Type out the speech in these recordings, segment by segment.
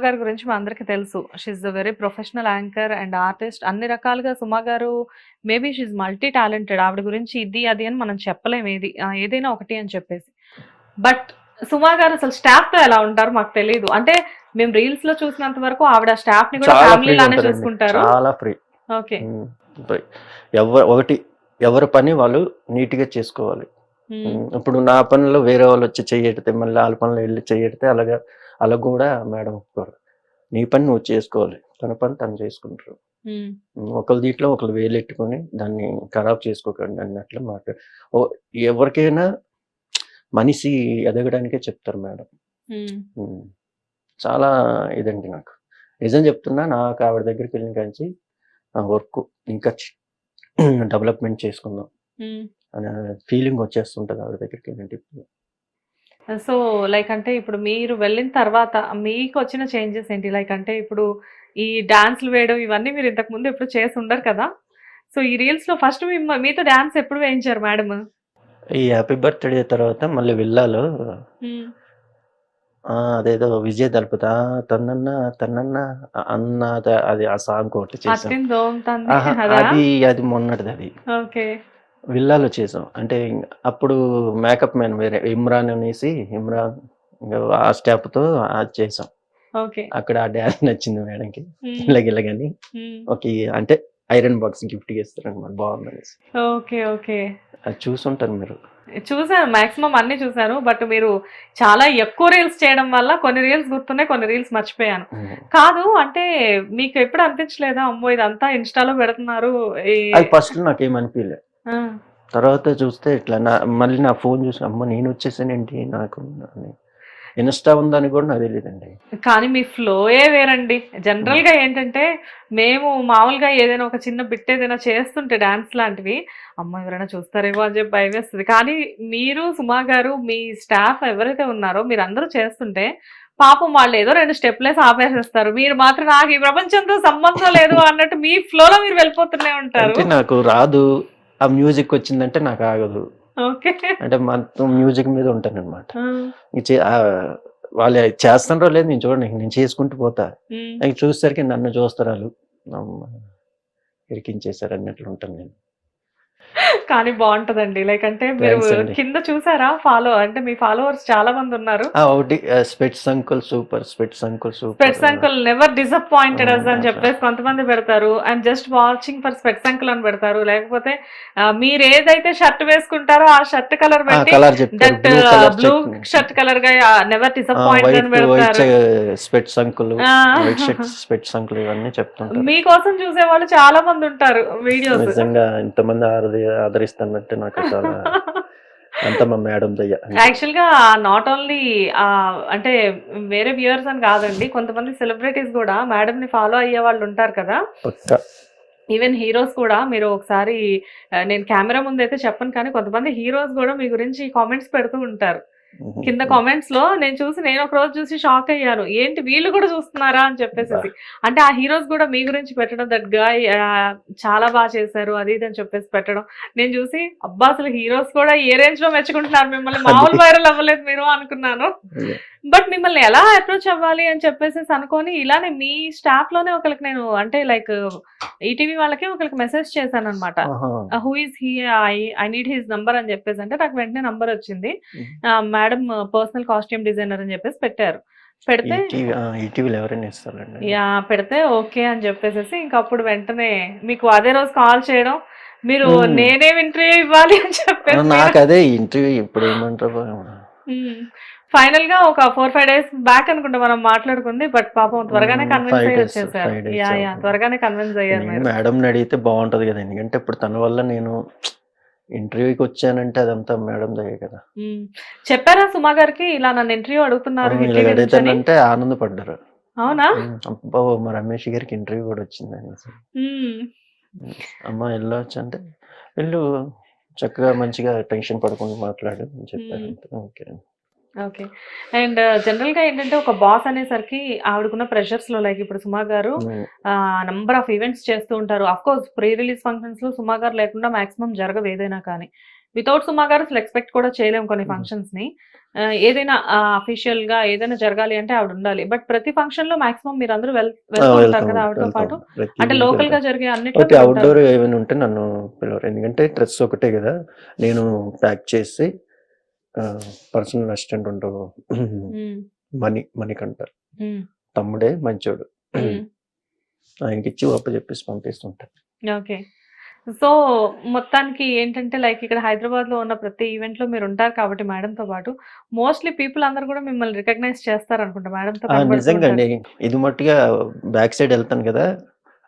గారి గురించి మా అందరికీ తెలుసు. She's a very professional anchor and artist అన్ని రకాలుగా సుమా గారు మేబీ షీఈ్ మల్టీ టాలెంటెడ్ ఆవిడ గురించి ఇది అది అని మనం చెప్పలేము. ఏది ఏదైనా ఒకటి అని చెప్పేసి. బట్ సుమా గారు అసలు స్టాఫ్తో ఎలా ఉంటారు మాకు తెలియదు అంటే మేము రీల్స్లో చూసినంత వరకు ఆవిడ స్టాఫ్ని కూడా ఫ్యామిలీ లానే చూసుకుంటారు. చాలా ఫ్రీ ఓకే ఎవరు ఒకటి ఎవరి పని వాళ్ళు నీట్గా చేసుకోవాలి ఉమ్, ఇప్పుడు నా పనిలో వేరే వాళ్ళు వచ్చి చెయ్యడితే మళ్ళీ వాళ్ళ పనిలో వెళ్ళి చెయ్యడితే అలాగా అలా కూడా మేడం ఒప్పుకోరు. నీ పని నువ్వు చేసుకోవాలి. తన పని తను చేసుకుంటారు. ఒకరి దీంట్లో ఒకరు వేలెట్టుకొని దాన్ని ఖరాబ్ చేసుకోకండి అన్నట్లు మాట ఎవరికైనా మనిషి ఎదగడానికే చెప్తారు మేడం. చాలా ఇదండి నాకు. నిజం చెప్తున్నా నాకు ఆవిడ దగ్గరికి వెళ్ళిన కాంచి వర్క్ ఇంకా డెవలప్మెంట్ చేసుకుందాం. అనే ఫీలింగ్ వచ్చేస్తుంటది ఆవిడ దగ్గరికి వెళ్ళినట్టు సో లైక్ అంటే ఇప్పుడు మీరు వెళ్ళిన తర్వాత మీకు వచ్చిన చేంజెస్ ఏంటి? లైక్ అంటే ఇప్పుడు ఈ డాన్స్లు వేయడం ఇవన్నీ మీరు ఇంతకు ముందు ఎప్పుడు చేసి ఉండరు కదా? సో ఈ రీల్స్లో ఫస్ట్ మీతో డాన్స్ ఎప్పుడు వేయించారు మేడం ఈ హ్యాపీ బర్త్డే తర్వాత మళ్ళీ విల్లాలో ఆ, అదేదో విజయ దళపతి తన్నన్న తన్నన్న అన్న అద- ఆ సాంగ్ ఒకటి చేసాం అది అది మొన్నటిది అది. ఓకే. విల్లాలో చేసాం. అంటే అప్పుడు మేకప్ మ్యాన్ వేరే ఇమ్రాన్ అనేసి ఇమ్రాన్ ఆ స్టెప్తో అది చేసాం. ఓకే. అక్కడ ఆ డ్యాన్స్ నచ్చింది మేడంకి. ఇలాగిలాగని ఒక అంటే ఐరన్ బాక్స్ గిఫ్ట్ చేస్తారు అనమాట బాగుంది అనేసి ఓకే ఓకే. అది చూసుంటారు మీరు. చూసాను మాక్సిమం అన్ని చూసాను బట్ మీరు చాలా ఎక్కువ రీల్స్ చేయడం వల్ల కొన్ని రీల్స్ గుర్తున్నాయి కొన్ని రీల్స్ మర్చిపోయాను. కాదు అంటే మీకు ఎప్పుడు అనిపించలేదా అమ్మో ఇదంతా ఇన్స్టాలో పెడుతున్నారు ఫస్ట్ నాకేం అనిపించలే ఆ, తర్వాత చూస్తే ఇట్లా నా మళ్ళీ నా ఫోన్ చూసి అమ్మ నేను వచ్చేసానేంటి? నాకు అని. ఇన్స్టా ఉందని కూడా నాకు తెలియదండి కానీ మీ ఫ్లోయే వేరండి. జనరల్గా ఏంటంటే మేము మామూలుగా ఏదైనా ఒక చిన్న బిట్ ఏదైనా చేస్తుంటే డాన్స్ లాంటివి అమ్మ ఎవరైనా చూస్తారేమో అని చెప్పి భయం వేస్తుంది కానీ మీరు సుమా గారు మీ స్టాఫ్ ఎవరైతే ఉన్నారో మీరు అందరూ చేస్తుంటే పాపం వాళ్ళు ఏదో రెండు స్టెప్లేసి ఆపేసేస్తారు. మీరు మాత్రం నాకు ఈ ప్రపంచంతో సంబంధం లేదు అన్నట్టు మీ ఫ్లోలో మీరు వెళ్ళిపోతూనే ఉంటారు. అంటే నాకు రాదు. ఆ మ్యూజిక్ వచ్చిందంటే నాకు ఆగదు. ఓకే. అంటే మొత్తం మ్యూజిక్ మీద ఉంటాను అనమాట వాళ్ళు చేస్తారో లేదు నేను చూడండి నేను చేసుకుంటూ పోతా. చూసేసరికి నన్ను చూస్తారు వాళ్ళు. అమ్మ, ఇరికించేశారు అన్నట్లు ఉంటాను నేను. కానీ బాగుంటదండి. లైక్ అంటే మీరు Thanks అండి. కింద చూసారా ఫాలో అంటే మీ ఫాలోవర్స్ చాలా మంది ఉన్నారు. ఆ, ఒకటి specs uncle super specs uncle super. Specs uncle never disappointed us అని అట్లా. చెప్పేసి కొంతమంది పెడతారు. And just watching for specs uncle అని పెడతారు. లేకపోతే ఆ, మీరు ఏదైతే షర్ట్ వేసుకుంటారో ఆ షర్ట్ కలర్ పెట్టి కలర్ చెప్తారు. దట్ బ్లూ షర్ట్ కలర్గా నెవర్ డిసప్పాయింటెడ్ అని వైట్ పెడతారు స్పెట్స్ అంకుల్ ఆ. వైట్ షర్ట్స్ స్పెట్స్ అంకుల్ ఇవన్నీ చెప్తుంటారు. మీకోసం చూసే వాళ్ళు చాలా మంది ఉంటారు వీడియోస్. నిజంగా ఇంతమంది ఆదరి ఆదరిస్తానంటే నాకు చాలా అంత మా మేడం దయ్య యాక్చువల్ గా నాట్ ఓన్లీ అంటే వేరే వ్యూయర్స్ అని కాదండి కొంతమంది సెలబ్రిటీస్ కూడా మేడం ని ఫాలో అయ్యే వాళ్ళు ఉంటారు కదా. ఈవెన్ హీరోస్ కూడా మీరు ఒకసారి నేను కెమెరా ముందు అయితే చెప్పను కానీ కొంతమంది హీరోస్ కూడా మీ గురించి కామెంట్స్ పెడుతూ ఉంటారు. కింద కామెంట్స్లో నేను చూసి నేను ఒక రోజు చూసి షాక్ అయ్యాను. ఏంటి వీళ్ళు కూడా చూస్తున్నారా అని చెప్పేసి అంటే ఆ హీరోస్ కూడా మీ గురించి పెట్టడం దట్ గాయ్ చాలా బాగా చేశారు అది ఇది అని చెప్పేసి పెట్టడం. నేను చూసి అబ్బా అసలు హీరోస్ కూడా ఏ రేంజ్లో మెచ్చుకుంటున్నారు. మిమ్మల్ని మామూలు వైరల్ అవ్వలేదు మీరు అనుకున్నాను. బట్ మిమ్మల్ని ఎలా అప్రోచ్ అవ్వాలి అని చెప్పేసి అనుకొని ఇలానే మీ స్టాఫ్లోనే ఒకరికి నేను అంటే లైక్ ఈటీవీ వాళ్ళకి ఒకరికి మెసేజ్ చేశాను అనమాట who is he I I need his number అని చెప్పేసి అంటే నాకు వెంటనే నంబర్ వచ్చింది. మేడం పర్సనల్ కాస్ట్యూమ్ డిజైనర్ అని చెప్పేసి పెట్టారు. పెడితే ఎవరైనా ఇస్తారండి యా పెడితే ఓకే అని చెప్పేసి ఇంకా అప్పుడు వెంటనే మీకు అదే రోజు కాల్ చేయడం మీరు. నేనేం ఇంటర్వ్యూ ఇవ్వాలి అని చెప్పేసి నాకు అదే ఇంటర్వ్యూ ఇప్పుడు ఏమంటారు ఫైనల్గా ఒక ఫోర్ ఫైవ్ డేస్ బ్యాక్ అనుకుంటా మనం మాట్లాడుకుంది బట్ పాపం త్వరగానే కన్విన్స్ అయ్యి వచ్చేసారు యా యా. త్వరగానే కన్విన్స్ అయ్యారు మేడంని అడిగితే బాగుంటది కదా ఎందుకంటే ఇప్పుడు తన వల్ల నేను ఇంటర్వ్యూకి వచ్చానంటే అదంతా మేడం దయ్యే కదా. చెప్పారా సుమా గారికి ఇలా నన్ను ఇంటర్వ్యూ అడుగుతున్నారు? అడుగుతానంటే ఆనందపడ్డారు. అవునా? అబ్బో మా రమేష్ గారికి ఇంటర్వ్యూ కూడా వచ్చింది అనేసి. అమ్మ వెళ్ళొచ్చు అంటే వెళ్ళు చక్కగా మంచిగా టెన్షన్ పడకుండా మాట్లాడు అని చెప్పారు ఓకే. ఓకే. అండ్ జనరల్గా ఏంటంటే ఒక బాస్ అనేసరికి ఆవిడకున్న ప్రెషర్స్లో లైక్ ఇప్పుడు సుమా గారు నంబర్ ఆఫ్ ఈవెంట్స్ చేస్తూ ఉంటారు. అఫ్ కోర్స్ ప్రీ రిలీజ్ ఫంక్షన్స్లో సుమా గారు లేకుండా మాక్సిమం జరగవు ఏదైనా కానీ. వితౌట్ సుమా గారు అసలు ఎక్స్పెక్ట్ కూడా చేయలేము కొన్ని. ఫంక్షన్స్ని. ఆ, ఏదైనా అఫీషియల్గా ఏదైనా జరగాలి అంటే ఆవిడ ఉండాలి. బట్ ప్రతి ఫంక్షన్లో మాక్సిమం మీరు అందరూ వెల్ ఆ, వెళ్తూ ఉంటారు వెళ్తాం కదా ఆవిడతో పాటు. అంటే లోకల్గా. జరిగే మీరు అవుట్డోర్. ఏమైనా ఉంటే నన్ను పిలవరు. ఎందుకంటే డ్రెస్ ఒకటే కదా. నేను ప్యాక్ చేసి పర్సనల్ అసిస్టెంట్ ఉంటాడు మణి మణికంట ఉమ్, తమ్ముడే మంచోడు. ఉమ్. ఆయనకి ఇచ్చి ఒప్ప చెప్పేసి పంపిస్తుంటా. ఓకే సో మొత్తానికి ఏంటంటే లైక్ ఇక్కడ హైదరాబాద్లో ఉన్న ప్రతి ఈవెంట్లో మీరు ఉంటారు కాబట్టి మేడం తో పాటు మోస్ట్లీ పీపుల్ అందరు కూడా మిమ్మల్ని రికగ్నైజ్ చేస్తారు అనుకుంటా మేడం తో నిజంగా. అండి ఇది మట్టుగా బ్యాక్ సైడ్ వెళ్తాను కదా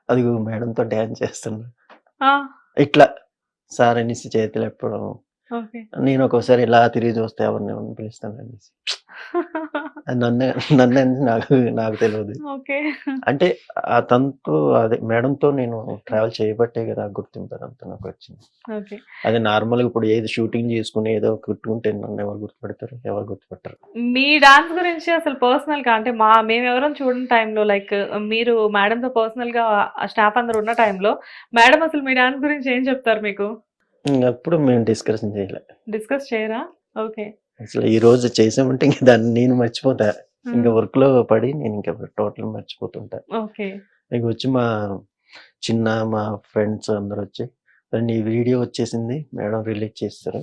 అది మేడంతో డ్యాన్స్ చేస్తున్నా. ఆ, ఇట్లా సార్ అనేసి చేతులు ఎప్పడం. నేను ఒక్కోసారి ఇలా తిరిగి చూస్తే ఎవరిని పిలుస్తాను అనేసి. నన్ను నన్ను నాకు నాకు తెలియదు ఓకే. అంటే ఆ తనతో అదే మేడంతో నేను ట్రావెల్ చేయబట్టే కదా గుర్తింపు అదంతా నాకు వచ్చింది. ఓకే. అదే నార్మల్గా ఇప్పుడు ఏది షూటింగ్ చేసుకుని ఏదో కుట్టుకుంటే నన్ను ఎవరు గుర్తుపెడతారు? ఎవరు గుర్తుపెట్టరు? మీ డాన్స్ గురించి అసలు పర్సనల్గా అంటే మా మేము ఎవరైనా చూడని టైంలో లైక్ మీరు మేడం తో పర్సనల్గా స్టాఫ్ అందరు ఉన్న టైంలో మేడం అసలు మీ డాన్స్ గురించి ఏం చెప్తారు మీకు? అప్పుడు మేము డిస్కషన్ చేయలే. డిస్కస్ చేయరా? ఓకే. అసలు ఈ రోజు చేసామంటే ఇంక దాన్ని నేను మర్చిపోతా. ఇంకా వర్క్లో పడి నేను ఇంకా టోటల్ మర్చిపోతుంటా. ఓకే. ఇంక వచ్చి మా చిన్న మా ఫ్రెండ్స్ అందరు వచ్చి "అరే, నీ వీడియో వచ్చేసింది మేడం రిలీజ్ చేస్తారు.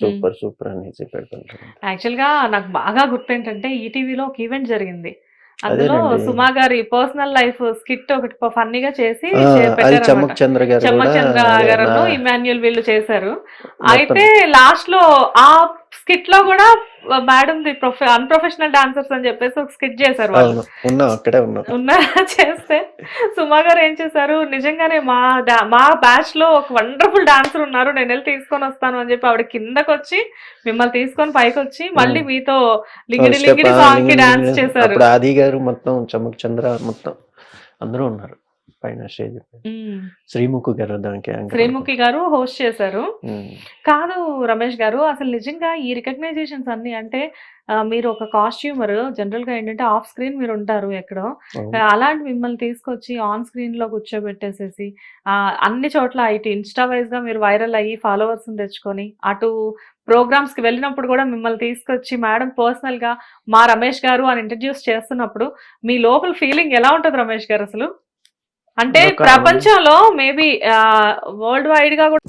సూపర్ సూపర్ అనేసి పెడుతుంటారు యాక్చువల్గా నాకు బాగా గుర్తు ఏంటంటే ఈటీవీలో ఒక ఈవెంట్ జరిగింది. అందులో. సుమా గారి పర్సనల్ లైఫ్ స్కిట్ ఒకటి ఫన్నీగా చేసి ఆ, చే- అది పెట్టారన్నమాట. చమ్మక్ చంద్ర గారు ఇమాన్యుల్ వీళ్ళు చేశారు. అయితే లాస్ట్లో ఆ స్కిట్లో కూడా మేడం ది అన్ప్రొఫెషనల్ డాన్సర్స్ అని చెప్పేసి ఒక స్కిట్ చేశారు వాళ్ళు. ఉన్నాం అక్కడే ఉన్నాం. ఉన్నా చేస్తే సుమా గారు ఏం చేశారు? నిజంగానే మా మా బ్యాచ్లో ఒక వండర్ఫుల్ డాన్సర్ ఉన్నారు. నేను వెళ్ళి తీసుకొని వస్తాను అని చెప్పి ఆవిడ కిందకి వచ్చి మిమ్మల్ని తీసుకొని పైకి వచ్చి మళ్ళీ మీతో లింగిడి లింగిడి సాంగ్కి డాన్స్ చేశారు. ఆది గారు మొత్తం చమ్మక్ చంద్ర మొత్తం అందరూ ఉన్నారు. పైన స్టేజ్. శ్రీముఖు గారు దానికి శ్రీముఖి గారు హోస్ట్ చేశారు. కాదు రమేష్ గారు అసలు నిజంగా ఈ రికగ్నైజేషన్స్ అన్ని అంటే మీరు ఒక కాస్ట్యూమర్ జనరల్గా ఏంటంటే ఆఫ్ స్క్రీన్ మీరు ఉంటారు ఎక్కడో. అలాంటి మిమ్మల్ని తీసుకొచ్చి ఆన్ స్క్రీన్లో కూర్చోబెట్టేసేసి అన్ని చోట్ల ఇటు ఇన్స్టా వైజ్గా మీరు వైరల్ అయ్యి ఫాలోవర్స్ తెచ్చుకొని అటు ప్రోగ్రామ్స్కి వెళ్ళినప్పుడు కూడా మిమ్మల్ని తీసుకొచ్చి మేడం పర్సనల్గా మా రమేష్ గారు అని ఇంట్రడ్యూస్ చేస్తున్నప్పుడు మీ లోపల ఫీలింగ్ ఎలా ఉంటుంది రమేష్ గారు అసలు అంటే ప్రపంచంలో మేబీ వరల్డ్ వైడ్గా కూడా